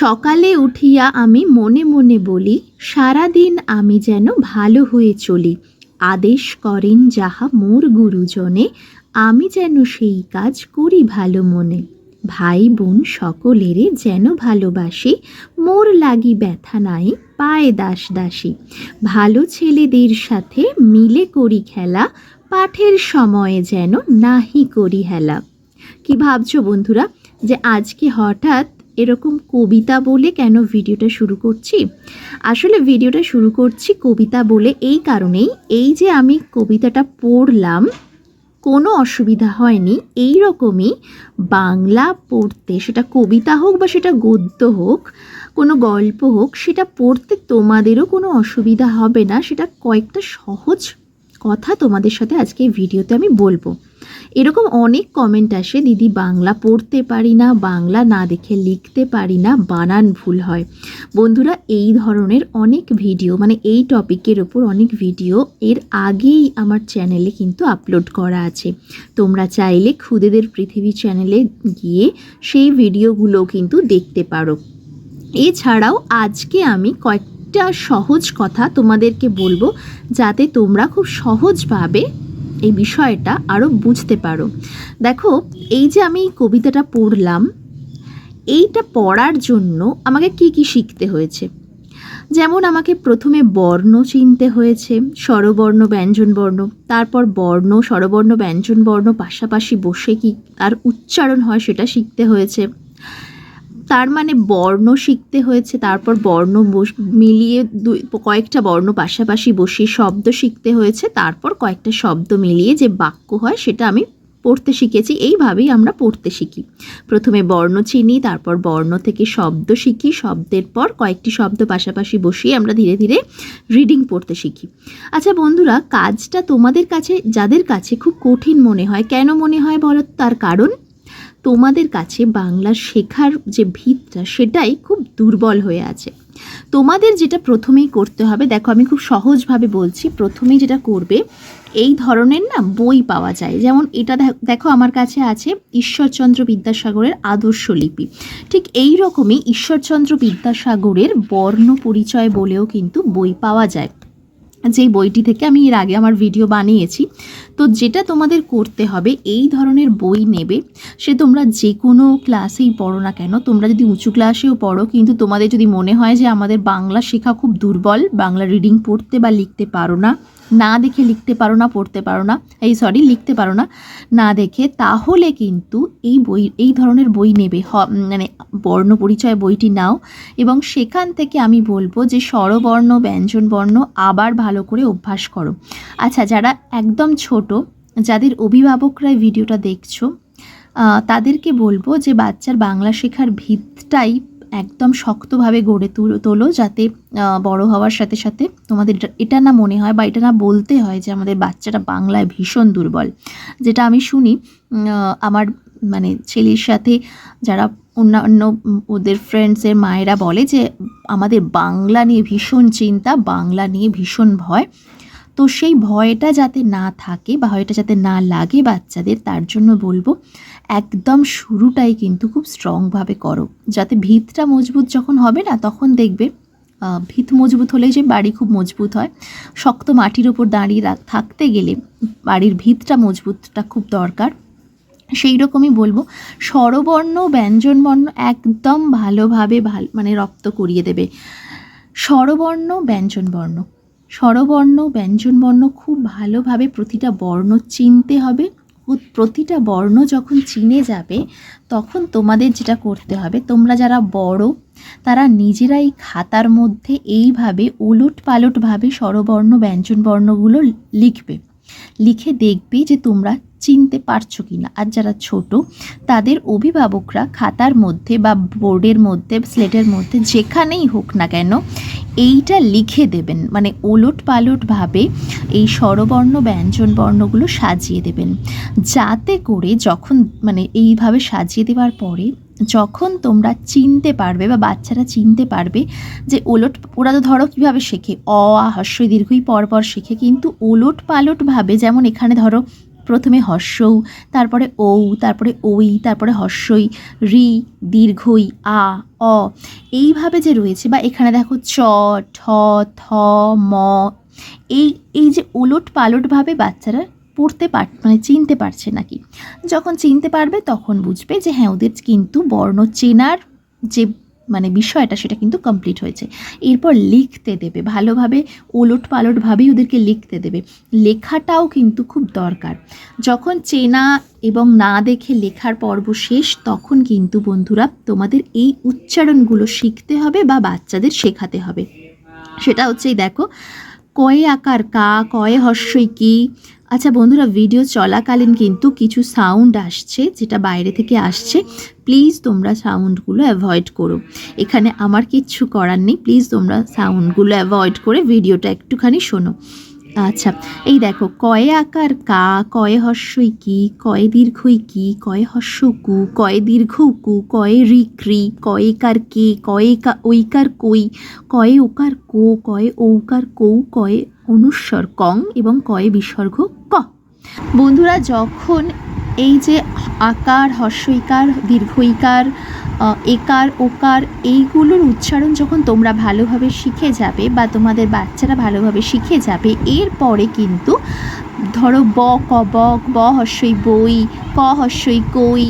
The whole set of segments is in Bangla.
সকালে উঠিয়া আমি মনে মনে বলি, সারাদিন আমি যেন ভালো হয়ে চলি। আদেশ করেন যাহা মোর গুরুজনে, আমি যেন সেই কাজ করি ভালো মনে। ভাই বোন সকলেরে যেন ভালোবাসি, মোর লাগি ব্যথা নাই, পায়ে দাস দাসী। ভালো ছেলেদের সাথে মিলে করি খেলা, পাঠের সময়ে যেন নাহি করি হেলা। কি ভাবছ বন্ধুরা, যে আজকে হঠাৎ এরকম কবিতা বলে কেন ভিডিওটা শুরু করছি? আসলে ভিডিওটা শুরু করছি কবিতা বলে এই কারণেই। এই যে আমি কবিতাটা পড়লাম, কোনো অসুবিধা হয়নি। এই রকমই বাংলা পড়তে, সেটা কবিতা হোক বা সেটা গদ্য হোক, কোনো গল্প হোক, সেটা পড়তে তোমাদেরও কোনো অসুবিধা হবে না। সেটা কয়েকটা সহজ কথা তোমাদের সাথে আজকে ভিডিওতে আমি বলব। এরকম অনেক কমেন্ট আসে, দিদি, বাংলা পড়তে পারি না, বাংলা না দেখে লিখতে পারি না, বানান ভুল হয়। বন্ধুরা, এই ধরনের অনেক ভিডিও মানে এই টপিকের ওপর অনেক ভিডিও এর আগেই আমার চ্যানেলে কিন্তু আপলোড করা আছে। তোমরা চাইলে খুদেদের পৃথিবী চ্যানেলে গিয়ে সেই ভিডিওগুলো কিন্তু দেখতে পারো। এছাড়াও আজকে আমি কয়েকটা সহজ কথা তোমাদেরকে বলব যাতে তোমরা খুব সহজভাবে এই বিষয়টা আরও বুঝতে পারো। দেখো, এই যে আমি কবিতাটা পড়লাম, এইটা পড়ার জন্য আমাকে কি কি শিখতে হয়েছে? যেমন আমাকে প্রথমে বর্ণ চিনতে হয়েছে, স্বরবর্ণ, ব্যঞ্জন বর্ণ, তারপর বর্ণ, স্বরবর্ণ, ব্যঞ্জন বর্ণ পাশাপাশি বসে কি তার উচ্চারণ হয় সেটা শিখতে হয়েছে। তার মানে বর্ণ শিখতে হয়েছে, তারপর বর্ণ মিলিয়ে দুই, কয়েকটা বর্ণ পাশাপাশি বসিয়ে শব্দ শিখতে হয়েছে, তারপর কয়েকটা শব্দ মিলিয়ে যে বাক্য হয় সেটা আমি পড়তে শিখেছি, এইভাবেই আমরা পড়তে শিখি। প্রথমে বর্ণ চিনি, তারপর বর্ণ থেকে শব্দ শিখি, শব্দের পর কয়েকটি শব্দ পাশাপাশি বসিয়ে আমরা ধীরে ধীরে রিডিং পড়তে শিখি। আচ্ছা বন্ধুরা, কাজটা তোমাদের কাছে, যাদের কাছে খুব কঠিন মনে হয়, কেন মনে হয় বলো? তার কারণ? তোমাদের কাছে বাংলা শেখার যে ভিতটা, সেটাই খুব দুর্বল হয়ে আছে। তোমাদের যেটা প্রথমেই করতে হবে, দেখো আমি খুব সহজভাবে বলছি, প্রথমেই যেটা করবে, এই ধরনের না বই পাওয়া যায়। যেমন এটা দেখ- আমার কাছে আছে ঈশ্বরচন্দ্র বিদ্যাসাগরের আদর্শ লিপি। ঠিক এই রকমই ঈশ্বরচন্দ্র বিদ্যাসাগরের বর্ণ পরিচয় বলেও কিন্তু বই পাওয়া যায়। যেই বইটি থেকে আমি এর আগে আমার ভিডিও বানিয়েছি, তো যেটা তোমাদের করতে হবে, এই ধরনের বই নেবে, সে তোমরা যে কোনো ক্লাসেই পড়ো না কেন, তোমরা যদি উঁচু ক্লাসেও পড়ো, কিন্তু তোমাদের যদি মনে হয় যে আমাদের বাংলা শেখা খুব দুর্বল, বাংলা রিডিং পড়তে বা লিখতে পারো না না দেখে লিখতে পারো না, পড়তে পারো না, এই সরি লিখতে পারো না না দেখে, তাহলে কিন্তু এই বই, এই ধরনের বই নেবে মানে বর্ণ পরিচয় বইটি নাও এবং সেখান থেকে আমি বলব যে স্বরবর্ণ, ব্যঞ্জনবর্ণ আবার ভালো করে অভ্যাস করো। আচ্ছা যারা একদম ছোট, যাদের অভিভাবকরা ভিডিওটা দেখছ তাদেরকে বলব যে বাচ্চার বাংলা শেখার ভিতটাই একদম শক্তভাবে গড়ে তোলো যাতে বড় হওয়ার সাথে সাথে তোমাদের এটা- না মনে হয় বা এটা না বলতে হয় যে আমাদের বাচ্চাটা বাংলায় ভীষণ দুর্বল। যেটা আমি শুনি আমার মানে ছেলের সাথে যারা অন্যান্য ওদের ফ্রেন্ডসের মায়েরা বলে যে আমাদের বাংলা নিয়ে ভীষণ চিন্তা, বাংলা নিয়ে ভীষণ ভয়। তো সেই ভয়টা যাতে না থাকে বা ভয়টা যাতে না লাগে বাচ্চাদের, তার জন্য বলব একদম শুরুটাই কিন্তু খুব স্ট্রংভাবে করো। যাতে ভিতটা মজবুত যখন হবে না, তখন দেখবে ভিত মজবুত হলেই যে বাড়ি খুব মজবুত হয়। শক্ত মাটির ওপর দাঁড়িয়ে থাকতে গেলে বাড়ির ভিতটা মজবুতটা খুব দরকার। সেই রকমই বলব, স্বরবর্ণ, ব্যঞ্জনবর্ণ একদম ভালোভাবে ভালো মানে রপ্ত করিয়ে দেবে। স্বরবর্ণ, ব্যঞ্জনবর্ণ। স্বরবর্ণ, ব্যঞ্জনবর্ণ খুব ভালোভাবে প্রতিটা বর্ণ চিনতে হবে। প্রতিটা বর্ণ যখন চিনে যাবে, তখন তোমাদের যেটা করতে হবে, তোমরা যারা বড়, তারা নিজেরাই খাতার মধ্যে এইভাবে ওলট পালটভাবে স্বরবর্ণ ব্যঞ্জনবর্ণগুলো লিখবে। লিখে দেখবে যে তোমরা চিনতে পারছ কি না আর যারা ছোট, তাদের অভিভাবকরা খাতার মধ্যে বা বোর্ডের মধ্যে, স্লেটের মধ্যে যেখানেই হোক না কেন এইটা লিখে দেবেন মানে ওলট পালটভাবে এই স্বরবর্ণ, ব্যঞ্জন বর্ণগুলো সাজিয়ে দেবেন। যাতে করে যখন মানে এইভাবে সাজিয়ে দেওয়ার পরে যখন তোমরা চিনতে পারবে বা বাচ্চারা চিনতে পারবে যে ওলট, ওরা তো ধরো কীভাবে শেখে, অ, আ হস্য দীর্ঘই পর পর শেখে, কিন্তু ওলট পালটভাবে যেমন এখানে ধরো প্রথমে হর্ষৌ, তারপরে ঔ, তারপরে ওই তারপরে হর্ষই রি দীর্ঘই আ, অ। এইভাবে যে রয়েছে, বা এখানে দেখো চ ঠ, থ, ম, এই এই যে ওলট পালটভাবে বাচ্চারা পড়তে পার মানে চিনতে পারছে নাকি? যখন চিনতে পারবে, তখন বুঝবে যে হ্যাঁ ওদের কিন্তু বর্ণ চেনার যে মানে বিষয়টা সেটা কিন্তু কমপ্লিট হয়েছে। এরপর লিখতে দেবে, ভালোভাবে ওলট পালটভাবেই ওদেরকে লিখতে দেবে। লেখাটাও কিন্তু খুব দরকার। যখন চেনা এবং না দেখে লেখার পর্ব শেষ, তখন কিন্তু বন্ধুরা তোমাদের এই উচ্চারণগুলো শিখতে হবে বা বাচ্চাদের শেখাতে হবে। সেটা হচ্ছেই দেখো, কয়ে আকার কা, কয়ে হর্ষই কি আচ্ছা বন্ধুরা ভিডিও চলাকালীন কিন্তু কিছু সাউন্ড আসছে যেটা বাইরে থেকে আসছে। প্লিজ তোমরা সাউন্ডগুলো অ্যাভয়েড করো। এখানে আমার কিচ্ছু করার নেই। প্লিজ তোমরা সাউন্ডগুলো অ্যাভয়েড করে ভিডিওটা একটুখানি শোনো। আচ্ছা এই দেখো, কয়ে আকার কা, কয়ে হস্যই কি, কয়ে দীর্ঘই কি, কয়ে হস্য কু কয়ে দীর্ঘ কু কয়ে রিক্রি কয়ে কার কে, কয়ে কা ঐকার কই, কয়ে ওকার কো, কয়ে ঔকার কৌ, কয়ে অনুস্বর কং এবং কয়ে বিসর্গ ক। বন্ধুরা, যখন এই যে আকার, হর্ষইকার, দীর্ঘইকার একার, ওকার, এইগুলোর উচ্চারণ যখন তোমরা ভালোভাবে শিখে যাবে বা তোমাদের বাচ্চারা ভালোভাবে শিখে যাবে, এরপরে কিন্তু ধরো ব, ক বক ব হর্ষই বই, ক, হর্ষই কই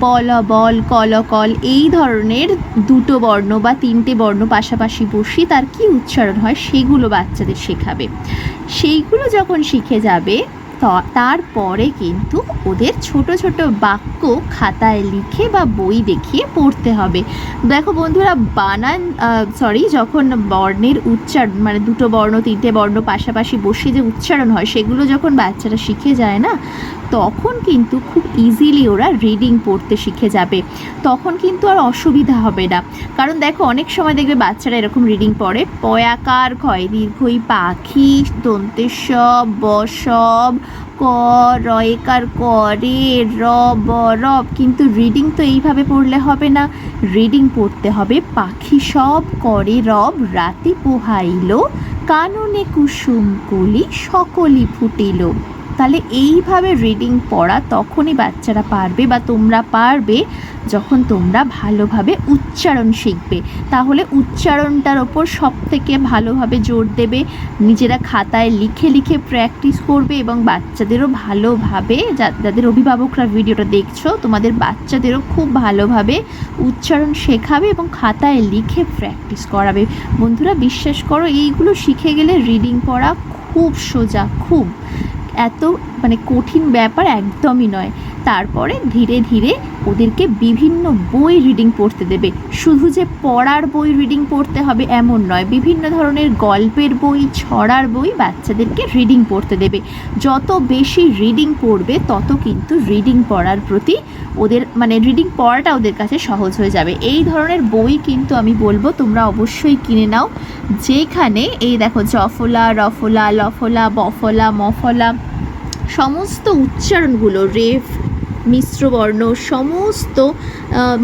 বল বল কল কল এই ধরনের দুটো বর্ণ বা তিনটে বর্ণ পাশাপাশি বসি তার কি উচ্চারণ হয় সেগুলো বাচ্চাদের শেখাবে। সেইগুলো যখন শিখে যাবে তারপরে কিন্তু ওদের ছোট ছোট বাক্য খাতায় লিখে বা বই দেখিয়ে পড়তে হবে। দেখো বন্ধুরা, বানান সরি যখন বর্ণের উচ্চারণ মানে দুটো বর্ণ, তিনটে বর্ণ পাশাপাশি বসে যে উচ্চারণ হয়, সেগুলো যখন বাচ্চারা শিখে যায় না, তখন কিন্তু খুব ইজিলি ওরা রিডিং পড়তে শিখে যাবে। তখন কিন্তু আর অসুবিধা হবে না। কারণ দেখো, অনেক সময় দেখবে বাচ্চারা এরকম রিডিং পড়ে। পয়াকার ক্ষয় দীর্ঘই পাখি দন্তেসব বসব ক রয়কার করে র, ব রব কিন্তু রিডিং তো এইভাবে পড়লে হবে না। রিডিং পড়তে হবে, পাখি সব করে, রব রাতে পোহাইল, কাননে কুসুম কলি সকলি ফুটিল। তাহলে এইভাবে রিডিং পড়া তখনই বাচ্চারা পারবে বা তোমরা পারবে যখন তোমরা ভালোভাবে উচ্চারণ শিখবে। তাহলে উচ্চারণটার ওপর সব থেকে ভালোভাবে জোর দেবে, নিজেরা খাতায় লিখে লিখে প্র্যাকটিস করবে এবং বাচ্চাদেরও ভালোভাবে যাদের অভিভাবকরা ভিডিওটা দেখছ, তোমাদের বাচ্চাদেরও খুব ভালোভাবে উচ্চারণ শেখাবে এবং খাতায় লিখে প্র্যাকটিস করাবে। বন্ধুরা বিশ্বাস করো, এইগুলো শিখে গেলে রিডিং পড়া খুব সোজা, খুব এত মানে কঠিন ব্যাপার একদমই নয়। তারপরে ধীরে ধীরে ওদেরকে বিভিন্ন বই রিডিং পড়তে দেবে। শুধু যে পড়ার বই রিডিং পড়তে হবে এমন নয়, বিভিন্ন ধরনের গল্পের বই, ছড়ার বই বাচ্চাদেরকে রিডিং পড়তে দেবে। যত বেশি রিডিং পড়বে, তত কিন্তু রিডিং পড়ার প্রতি ওদের মানে রিডিং পড়াটা ওদের কাছে সহজ হয়ে যাবে। এই ধরনের বই কিন্তু আমি বলব, তোমরা অবশ্যই কিনে নাও। যেখানে এই দেখো, জফলা, রফলা, লফলা, বফলা, মফলা সমস্ত উচ্চারণগুলো, রেফ মিশ্র বর্ণ সমস্ত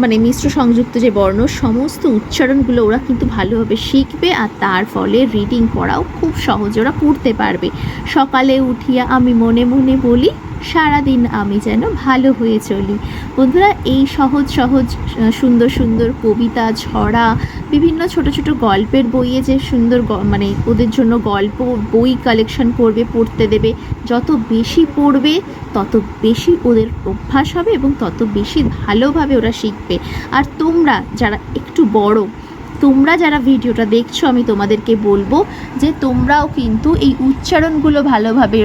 মানে মিশ্র সংযুক্ত যে বর্ণ, সমস্ত উচ্চারণগুলো ওরা কিন্তু ভালোভাবে শিখবে আর তার ফলে রিডিং পড়াও খুব সহজে, ওরা পড়তে পারবে। সকালে উঠিয়া আমি মনে মনে বলি সারাদিন আমি যেন ভালো হয়ে চলি। বন্ধুরা, এই সহজ সহজ সুন্দর সুন্দর কবিতা ছড়া বিভিন্ন ছোট ছোট গল্পের বইয়ে যে সুন্দর মানে ওদের জন্য গল্প, বই কালেকশন করবে, পড়তে দেবে, যত বেশি পড়বে, তত বেশি ওদের অভ্যাস হবে এবং তত বেশি ভালোভাবে ওরা শিখবে। আর তোমরা যারা একটু বড় তোমরা যারা ভিডিওটা দেখছ, আমি তোমাদেরকে বলব যে তোমরাও কিন্তু এই উচ্চারণগুলো ভালোভাবে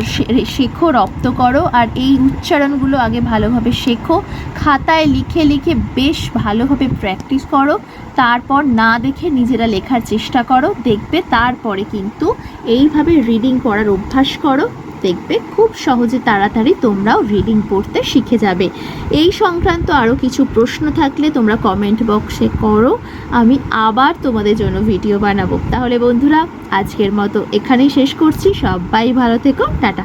শেখো, রপ্ত করো। আর এই উচ্চারণগুলো আগে ভালোভাবে শেখো। খাতায় লিখে লিখে বেশ ভালোভাবে প্র্যাকটিস করো। তারপর না দেখে নিজেরা লেখার চেষ্টা করো। দেখবে তারপরে কিন্তু এইভাবে রিডিং পড়ার অভ্যাস করো। দেখবে খুব সহজে তাড়াতাড়ি তোমরাও রিডিং পড়তে শিখে যাবে। এই সংক্রান্ত আরও কিছু প্রশ্ন থাকলে তোমরা কমেন্ট বক্সে করো। আমি আবার তোমাদের জন্য ভিডিও বানাবো। তাহলে বন্ধুরা, আজকের মতো এখানেই শেষ করছি। সবাই ভালো থেকো। টাটা।